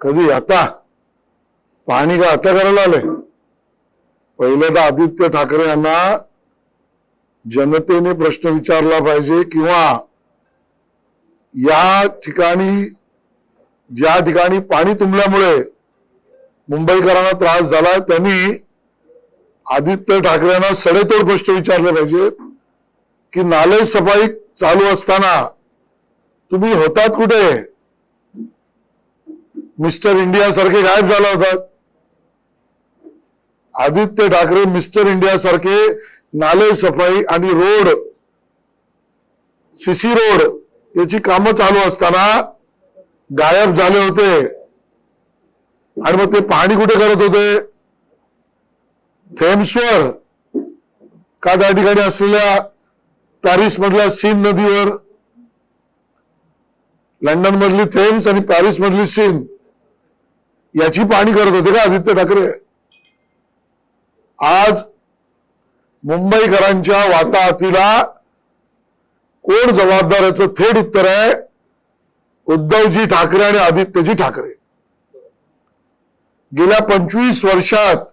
कधी आता? पाणी का आता करायला आलंय? पहिले तर आदित्य ठाकरे यांना जनतेने प्रश्न विचारला पाहिजे किंवा या ठिकाणी ज्या ठिकाणी पाणी तुंबल्यामुळे मुंबईकरांना त्रास झाला त्यांनी आदित्य ठाकरेंना सडेतोड प्रश्न विचारले पाहिजेत की नाले सफाई चालू असताना तुम्ही होतात कुठे? मिस्टर इंडिया सारखे गायब झाला होता. आदित्य ठाकरे मिस्टर इंडिया सारखे नाले सफाई आणि रोड सीसी रोड याची कामं चालू असताना गायब झाले होते. आणि मग ते पाणी कुठे करत होते? थेम्सवर का त्या ठिकाणी असलेल्या पॅरिस मधल्या सीन नदीवर? लंडन मधली थेम्स आणि पॅरिस मधली सीन. याची पाणी करत होते का आदित्य ठाकरे? आज मुंबईकरांच्या वाताहतीला कोण जबाबदार याचं थेट उत्तर आहे? उद्धवजी ठाकरे आणि आदित्यजी ठाकरे. गेल्या पंचवीस वर्षात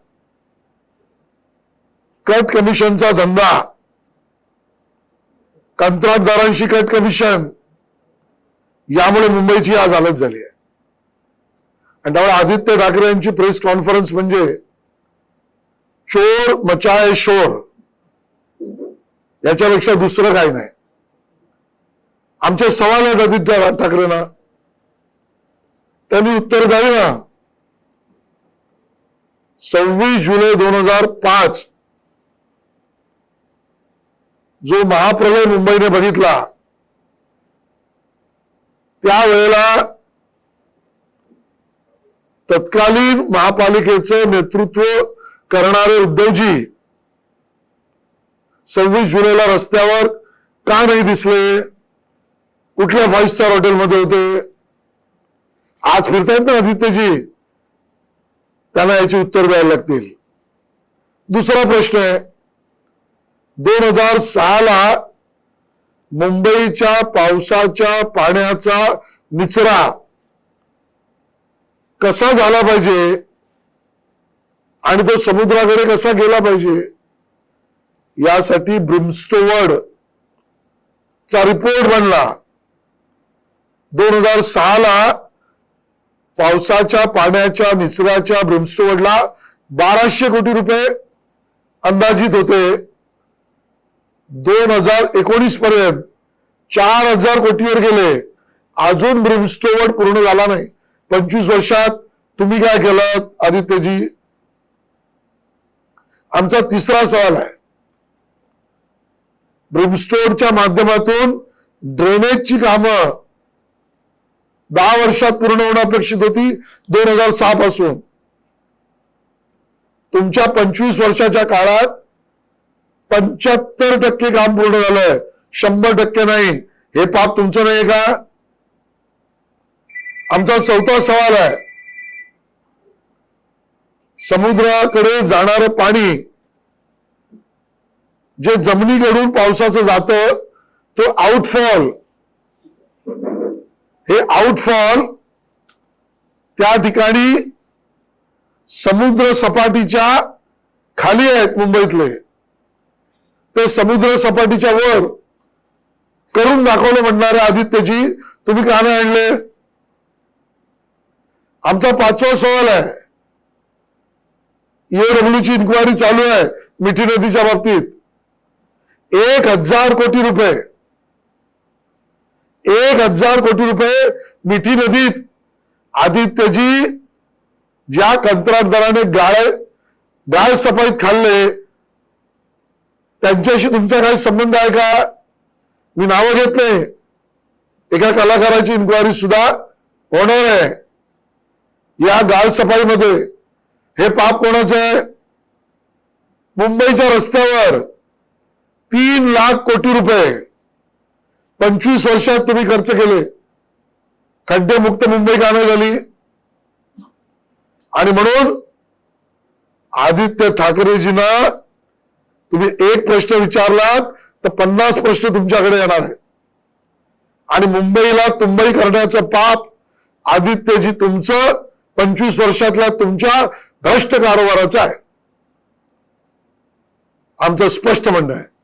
कट कमिशनचा धंदा कंत्राटदारांशी कट कमिशन यामुळे मुंबईची आज हालत झाली आहे. आणि त्यामुळे आदित्य ठाकरे यांची प्रेस कॉन्फरन्स म्हणजे चोर मचाय शोर याच्यापेक्षा दुसरं काही नाही. आमचे सवाल आहेत आदित्य ठाकरेंना त्यांनी उत्तर द्यावी ना सव्वीस जुलै दोन हजार पाच जो महाप्रलय मुंबईने बघितला त्यावेळेला तत्कालीन महापालिकेचं नेतृत्व करणारे उद्धवजी सव्वीस जुलैला रस्त्यावर का नाही दिसले? कुठल्या फाईव्ह स्टार हॉटेलमध्ये होते? आज फिरतायत ना आदित्यजी? त्यांना याची उत्तर द्यायला लागतील. दुसरा प्रश्न आहे. दोन हजार सहाला मुंबईच्या पावसाच्या पाण्याचा निचरा कसा झाला पाहिजे? आणि तो समुद्राकडे कसा गेला पाहिजे? यासाठी ब्रिमस्टोवर्ड चा रिपोर्ट बनला. दोन हजार सहाला पावसाच्या पाण्याच्या निचऱ्याच्या ब्रिमस्टोवर्डला बाराशे कोटी रुपये अंदाजित होते. दोन हजार एकोणीस पर्यंत चार हजार कोटीवर गेले. अजून ब्रिमस्टोवर्ड पूर्ण झाला नाही. पंचवीस वर्षात तुम्ही काय केलं आदित्यजी? आमचा तिसरा सवाल आहे. ब्रिमस्टोरच्या माध्यमातून ड्रेनेजची कामं दहा वर्षात पूर्ण होणं अपेक्षित होती दोन हजार सहा पासून. तुमच्या पंचवीस वर्षाच्या काळात पंच्याहत्तर टक्के काम पूर्ण झालंय. शंभर टक्के नाही. हे पाप तुमचं नाही का? आमचा चौथा सवाल आहे. समुद्राकडे जाणारं पाणी जे जमिनीकडून पावसाचं जातं तो आउटफॉल हे आउटफॉल त्या ठिकाणी समुद्र सपाटीच्या खाली आहेत मुंबईतले. ते समुद्र सपाटीच्या वर करून दाखवलं म्हणणारे आदित्यजी तुम्ही का नाही आणले? आमचा पाचवा सवाल आहे ईओडब्ल्यू ची इन्क्वायरी चालू आहे मिठी नदीच्या बाबतीत एक हजार कोटी रुपये एक हजार कोटी रुपये मिठी नदीत आदित्यजी ज्या कंत्राटदाराने गाळ गाळ सफाईत खाल्ले त्यांच्याशी तुमचा काही संबंध आहे का? मी नावं घेतले एका कलाकाराची इन्क्वायरी सुद्धा होणार आहे. या गाळ सफाईमध्ये. हे पाप कोणाचं आहे? मुंबईच्या रस्त्यावर तीन लाख कोटी रुपये. पंचवीस वर्षात तुम्ही खर्च केले. खड्डेमुक्त मुंबई कामे झाली. आणि म्हणून आदित्य ठाकरेजींना तुम्ही एक प्रश्न विचारलात तर पन्नास प्रश्न तुमच्याकडे येणार आहेत. आणि मुंबईला तुंबई करण्याचं पाप आदित्यजी तुमचं पंचवीस वर्षातल्या तुमच्या भ्रष्ट कारभाराचा आहे. आमचं स्पष्ट म्हणणं आहे.